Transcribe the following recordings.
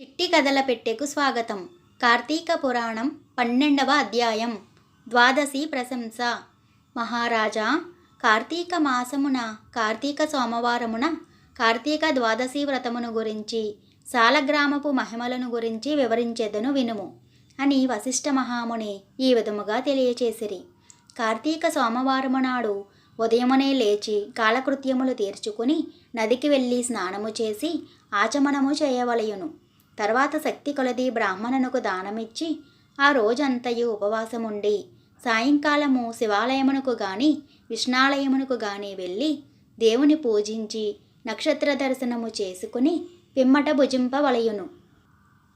చిట్టి కథల పెట్టెకు స్వాగతం. కార్తీక పురాణం పన్నెండవ అధ్యాయం. ద్వాదశి ప్రశంస. మహారాజా కార్తీక మాసమున కార్తీక సోమవారమున కార్తీక ద్వాదశి వ్రతమును గురించి సాలగ్రామపు మహిమలను గురించి వివరించెదను వినుము అని వశిష్ఠ మహాముని ఈ విధముగా తెలియచేసిరి. కార్తీక సోమవారము నాడు ఉదయమునే లేచి కాలకృత్యములు తీర్చుకుని నదికి వెళ్ళి స్నానము చేసి ఆచమనము చేయవలయును. తర్వాత శక్తి కొలది బ్రాహ్మణునకు దానమిచ్చి ఆ రోజంతయు ఉపవాసముండి సాయంకాలము శివాలయమునకు గాని విష్ణాలయమునకు గాని వెళ్ళి దేవుని పూజించి నక్షత్ర దర్శనము చేసుకుని పిమ్మట భుజింపవలయును.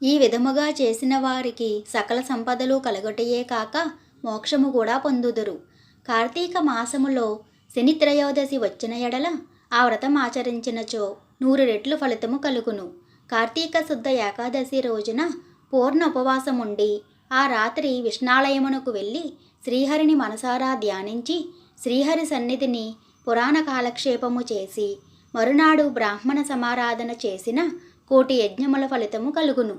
ఈ విధముగా చేసిన వారికి సకల సంపదలు కలగటయే కాక మోక్షము కూడా పొందుదురు. కార్తీక మాసములో శని త్రయోదశి వచ్చిన ఎడల ఆ వ్రతం ఆచరించినచో నూరు రెట్లు ఫలితము కలుగును. కార్తీక శుద్ధ ఏకాదశి రోజున పూర్ణ ఉపవాసం ఉండి ఆ రాత్రి విష్ణాలయమునకు వెళ్ళి శ్రీహరిని మనసారా ధ్యానించి శ్రీహరి సన్నిధిని పురాణ కాలక్షేపము చేసి మరునాడు బ్రాహ్మణ సమారాధన చేసిన కోటి యజ్ఞముల ఫలితము కలుగును.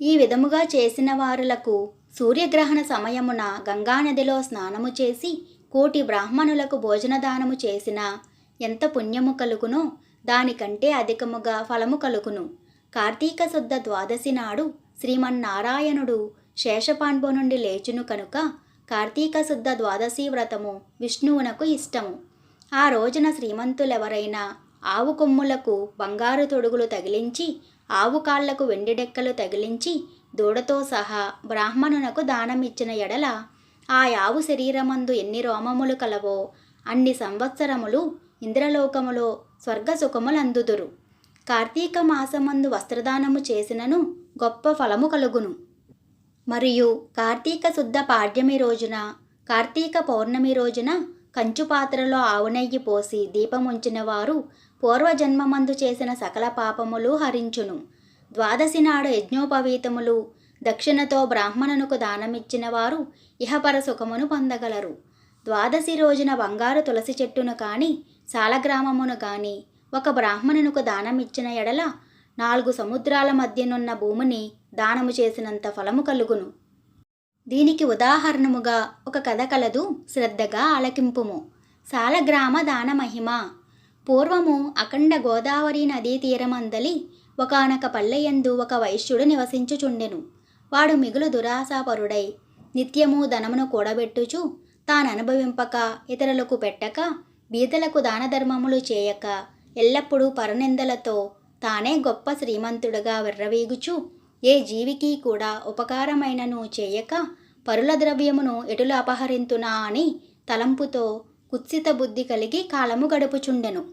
ఈ విధముగా చేసిన వారులకు సూర్యగ్రహణ సమయమున గంగానదిలో స్నానము చేసి కోటి బ్రాహ్మణులకు భోజనదానము చేసిన ఎంత పుణ్యము కలుగునో దానికంటే అధికముగా ఫలము కలుగును. కార్తీక శుద్ధ ద్వాదశి నాడు శ్రీమన్నారాయణుడు శేషపాంబు నుండి లేచును కనుక కార్తీక శుద్ధ ద్వాదశి వ్రతము విష్ణువునకు ఇష్టము. ఆ రోజున శ్రీమంతులెవరైనా ఆవు కొమ్ములకు బంగారు తొడుగులు తగిలించి ఆవు కాళ్ళకు వెండిడెక్కలు తగిలించి దూడతో సహా బ్రాహ్మణునకు దానమిచ్చిన ఎడల ఆ ఆవు శరీరమందు ఎన్ని రోమములు కలవో అన్ని సంవత్సరములు ఇంద్రలోకములో స్వర్గసుఖములందుదురు. కార్తీక మాసమందు వస్త్రదానము చేసినను గొప్ప ఫలము కలుగును. మరియు కార్తీక శుద్ధ పాడ్యమి రోజున కార్తీక పౌర్ణమి రోజున కంచు పాత్రలో ఆవు నెయ్యి పోసి దీపముంచిన వారు పూర్వజన్మమందు చేసిన సకల పాపములు హరించును. ద్వాదశి నాడు యజ్ఞోపవీతములు దక్షిణతో బ్రాహ్మణునకు దానమిచ్చిన వారు ఇహపర సుఖమును పొందగలరు. ద్వాదశి రోజున బంగారు తులసి చెట్టును కాని సాలగ్రామమును కానీ ఒక బ్రాహ్మణునకు దానమిచ్చిన ఎడల నాలుగు సముద్రాల మధ్యనున్న భూమిని దానము చేసినంత ఫలము కలుగును. దీనికి ఉదాహరణముగా ఒక కథ కలదు శ్రద్ధగా ఆలకింపుము. సాలగ్రామ దాన మహిమ. పూర్వము అఖండ గోదావరి నదీ తీరమందలి ఒకనొక పల్లెయందు ఒక వైశ్యుడు నివసించుచుండెను. వాడు మిగులు దురాశాపరుడై నిత్యము ధనమును కూడబెట్టుచు తాననుభవింపక ఇతరులకు పెట్టక బీదలకు దానధర్మములు చేయక ఎల్లప్పుడూ పరనిందలతో తానే గొప్ప శ్రీమంతుడుగా విర్రవీగుచు. ఏ జీవికి కూడా ఉపకారమైనను చేయక పరుల ద్రవ్యమును ఎటుల అపహరింతునా అని తలంపుతో కుత్సిత బుద్ధి కలిగి కాలము గడుపుచుండెను.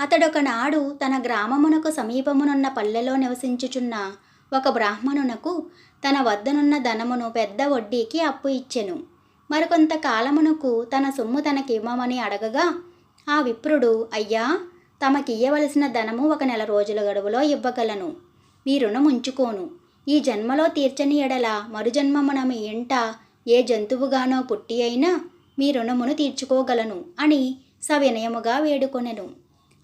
అతడొకనాడు తన గ్రామమునకు సమీపమునున్న పల్లెలో నివసించుచున్న ఒక బ్రాహ్మణునకు తన వద్దనున్న ధనమును పెద్ద వడ్డీకి అప్పు ఇచ్చెను. మరికొంత కాలమునకు తన సొమ్ము తనకివ్వమని అడగగా ఆ విప్రుడు అయ్యా తమకియ్యవలసిన ధనము ఒక నెల రోజుల గడువులో ఇవ్వగలను. మీ రుణం ఉంచుకోను. ఈ జన్మలో తీర్చని ఎడల మరుజన్మమున మీ ఇంట ఏ జంతువుగానో పుట్టి అయినా మీ రుణమును తీర్చుకోగలను అని సవినయముగా వేడుకొనెను.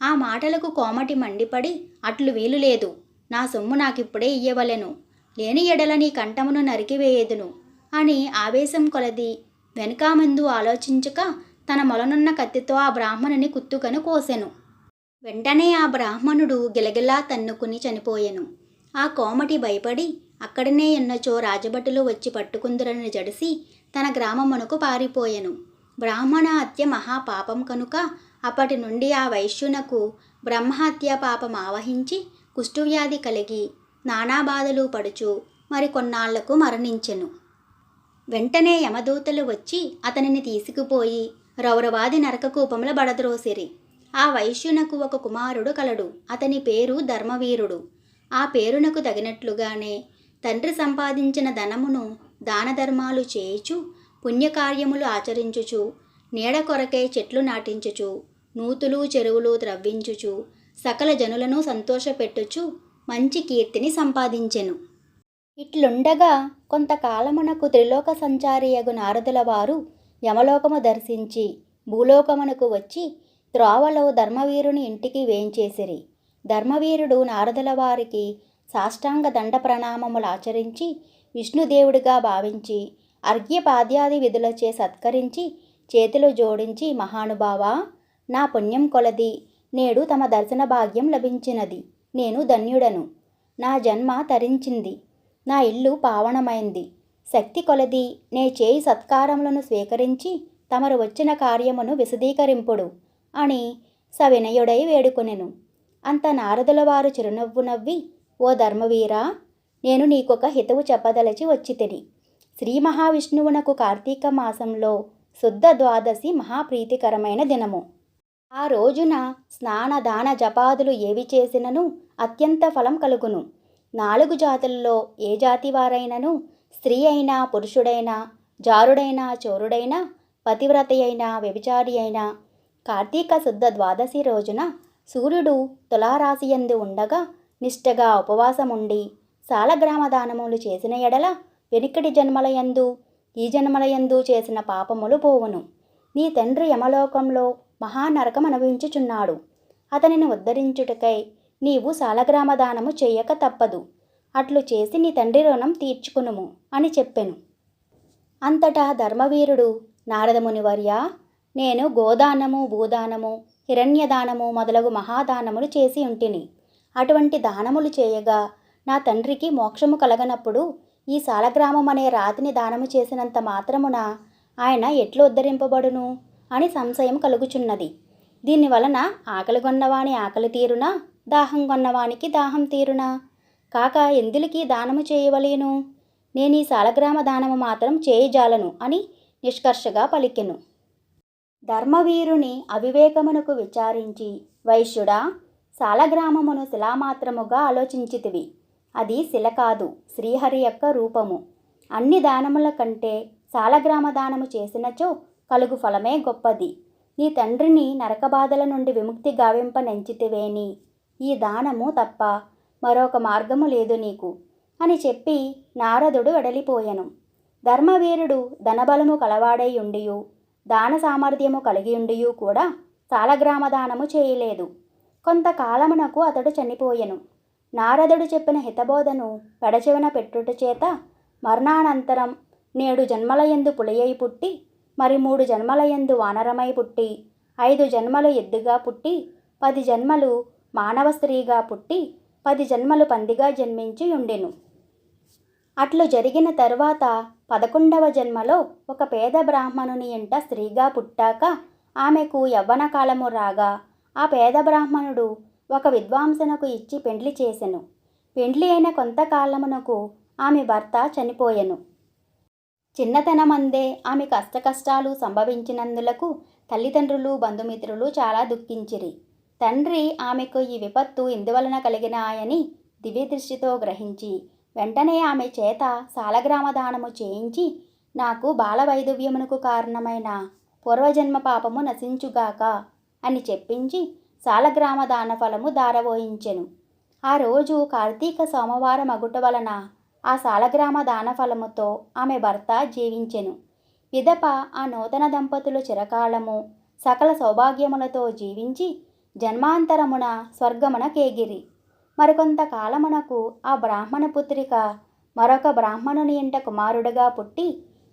ఆ మాటలకు కోమటి మండిపడి అట్లు వీలు లేదు. నా సొమ్ము నాకిప్పుడే ఇయ్యవలెను. లేని ఎడల నీ కంఠమును నరికివేయదును అని ఆవేశం కొలది. వెనుకామందు ఆలోచించక తన మొలనున్న కత్తితో ఆ బ్రాహ్మణుని కుత్తుకను కోసెను. వెంటనే ఆ బ్రాహ్మణుడు గిలగిలా తన్నుకుని చనిపోయెను. ఆ కోమటి భయపడి అక్కడనే ఎన్నచో రాజభటులు వచ్చి పట్టుకుందురని జడిసి తన గ్రామమునకు పారిపోయెను. బ్రాహ్మణ హత్య మహాపాపం కనుక అప్పటి నుండి ఆ వైశ్యునకు బ్రహ్మహత్య పాపం ఆవహించి కుష్ఠువ్యాధి కలిగి నానా బాధలు పడుచు మరి కొన్నాళ్ళకు మరణించెను. వెంటనే యమదూతలు వచ్చి అతనిని తీసుకుపోయి రౌరవాది నరకకూపముల బడద్రోసిరి. ఆ వైశ్యునకు ఒక కుమారుడు కలడు. అతని పేరు ధర్మవీరుడు. ఆ పేరునకు తగినట్లుగానే తండ్రి సంపాదించిన ధనమును దానధర్మాలు చేయుచు పుణ్యకార్యములు ఆచరించుచు నీడ కొరకై చెట్లు నాటించుచు నూతులు చెరువులు త్రవ్వించుచు సకల జనులను సంతోషపెట్టుచు మంచి కీర్తిని సంపాదించెను. ఇట్లుండగా కొంతకాలమునకు త్రిలోక సంచారియగు నారదుల వారు యమలోకము దర్శించి భూలోకమునకు వచ్చి త్రోవలో ధర్మవీరుని ఇంటికి వేయించేసిరి. ధర్మవీరుడు నారదుల వారికి సాష్టాంగ దండ ప్రణామములు ఆచరించి విష్ణుదేవుడిగా భావించి అర్ఘ్యపాద్యాది విధులచే సత్కరించి చేతులు జోడించి మహానుభావా నా పుణ్యం కొలది నేడు తమ దర్శన భాగ్యం లభించినది నేను ధన్యుడను. నా జన్మ తరించింది నా ఇల్లు పావనమైంది. శక్తి కొలది. నే చేయి సత్కారములను స్వీకరించి తమరు వచ్చిన కార్యమును విశదీకరింపుడు అని సవినయుడై వేడుకొనెను. అంత నారదుల వారు చిరునవ్వు నవ్వి ఓ ధర్మవీరా నేను నీకొక హితవు చెప్పదలచి వచ్చి తిని శ్రీ మహావిష్ణువునకు కార్తీక మాసంలో శుద్ధ ద్వాదశి మహాప్రీతికరమైన దినము. ఆ రోజున స్నాన దాన జపాదులు ఏవి చేసినను అత్యంత ఫలం కలుగును. నాలుగు జాతుల్లో ఏ జాతి వారైనను స్త్రీ అయినా పురుషుడైనా జారుడైనా చోరుడైనా పతివ్రత అయినా వ్యభిచారి అయినా కార్తీక శుద్ధ ద్వాదశి రోజున సూర్యుడు తులారాశియందు ఉండగా నిష్టగా ఉపవాసముండి సాలగ్రామ దానములు చేసిన ఎడల వెనుకటి జన్మలయందు ఈ జన్మలయందు చేసిన పాపములు పోవును. నీ తండ్రి యమలోకంలో మహానరకం అనుభవించుచున్నాడు. అతనిని ఉద్ధరించుటకై నీవు సాలగ్రామ దానము చేయక తప్పదు. అట్లు చేసి నీ తండ్రి రుణం తీర్చుకునుము అని చెప్పెను. అంతటా ధర్మవీరుడు నారదమునివర్య నేను గోదానము భూదానము హిరణ్యదానము మొదలగు మహాదానములు చేసి ఉంటిని. అటువంటి దానములు చేయగా నా తండ్రికి మోక్షము కలగనప్పుడు ఈ సాలగ్రామం అనే రాతిని దానము చేసినంత మాత్రమున ఆయన ఎట్లు ఉద్ధరింపబడును అని సంశయం కలుగుచున్నది. దీని వలన ఆకలి కొన్నవాని ఆకలి తీరునా? దాహం కొన్నవానికి దాహం తీరునా? కాక ఎందులకి దానము చేయవలేను? నేను ఈ సాలగ్రామ దానము మాత్రం చేయజాలను అని నిష్కర్షగా పలికెను. ధర్మవీరుని అవివేకమునకు విచారించి వైశ్యుడా సాలగ్రామమును శిలామాత్రముగా ఆలోచించితివి. అది శిల కాదు శ్రీహరి యొక్క రూపము. అన్ని దానముల కంటే సాలగ్రామ దానము చేసినచో కలుగు ఫలమే గొప్పది. నీ తండ్రిని నరకబాధల నుండి విముక్తి గావింప నెంచితివేని. ఈ దానము తప్ప మరొక మార్గము లేదు నీకు. అని చెప్పి నారదుడు వెడలిపోయెను. ధర్మవీరుడు ధనబలము కలవాడై ఉండియు దాన సామర్థ్యము కలిగి ఉండియు కూడా సాలగ్రామ దానము చేయలేదు. కొంతకాలమునకు అతడు చనిపోయెను. నారదుడు చెప్పిన హితబోధను పెడచెవిన పెట్టుట చేత మరణానంతరం నేడు జన్మలయందు పులియై పుట్టి మరి మూడు జన్మలయందు వానరమై పుట్టి ఐదు జన్మలు ఎద్దుగా పుట్టి పది జన్మలు మానవ స్త్రీగా పుట్టి పది జన్మలు పందిగా జన్మించి ఉండెను. అట్లు జరిగిన తరువాత పదకొండవ జన్మలో ఒక పేద బ్రాహ్మణుని ఇంట స్త్రీగా పుట్టాక ఆమెకు యవ్వన కాలము రాగా ఆ పేద బ్రాహ్మణుడు ఒక విద్వాంసనకు ఇచ్చి పెండ్లి చేసెను. పెండ్లి అయిన కొంతకాలమునకు ఆమె భర్త చనిపోయెను. చిన్నతనమందే ఆమె కష్టకష్టాలు సంభవించినందులకు తల్లిదండ్రులు బంధుమిత్రులు చాలా దుఃఖించిరి. తండ్రి ఆమెకు ఈ విపత్తు ఇందువలన కలిగినాయని దివ్యదృష్టితో గ్రహించి వెంటనే ఆమె చేత సాలగ్రామ దానము చేయించి నాకు బాలవైధవ్యమునకు కారణమైన పూర్వజన్మ పాపము నశించుగాక అని చెప్పించి సాలగ్రామ దాన ఫలము దారవోయించెను ఆ రోజు కార్తీక సోమవారం అగుట వలన ఆ సాలగ్రామ దాన ఫలముతో ఆమె భర్త జీవించెను. విదప ఆ నూతన దంపతులు చిరకాలము సకల సౌభాగ్యములతో జీవించి జన్మాంతరమున స్వర్గమున కేగిరి. మరికొంతకాలమునకు ఆ బ్రాహ్మణ పుత్రిక మరొక బ్రాహ్మణుని ఇంట కుమారుడుగా పుట్టి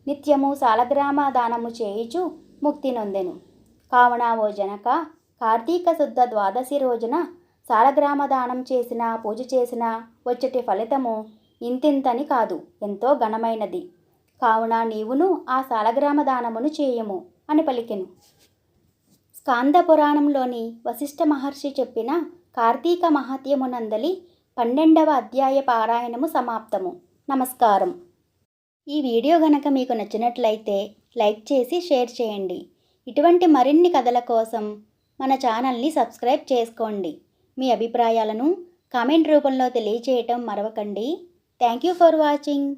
నిత్యము సాలగ్రామ దానము చేయుచు ముక్తి నొందెను. కావున ఓ జనక కార్తీక శుద్ధ ద్వాదశి రోజున సాలగ్రామ దానం చేసిన పూజ చేసిన వచ్చటి ఫలితము ఇంతింతని కాదు ఎంతో ఘనమైనది. కావున నీవును ఆ సాలగ్రామ దానమును చేయము అని పలికెను. స్కాంద పురాణంలోని వశిష్ఠ మహర్షి చెప్పిన కార్తీక మహాత్యమునందలి పన్నెండవ అధ్యాయ పారాయణము సమాప్తము. నమస్కారం. ఈ వీడియో గనక మీకు నచ్చినట్లయితే లైక్ చేసి షేర్ చేయండి. ఇటువంటి మరిన్ని కథల కోసం మన ఛానల్ని సబ్స్క్రైబ్ చేసుకోండి. మీ అభిప్రాయాలను కామెంట్ రూపంలో తెలియచేయటం మరవకండి. Thank you for watching.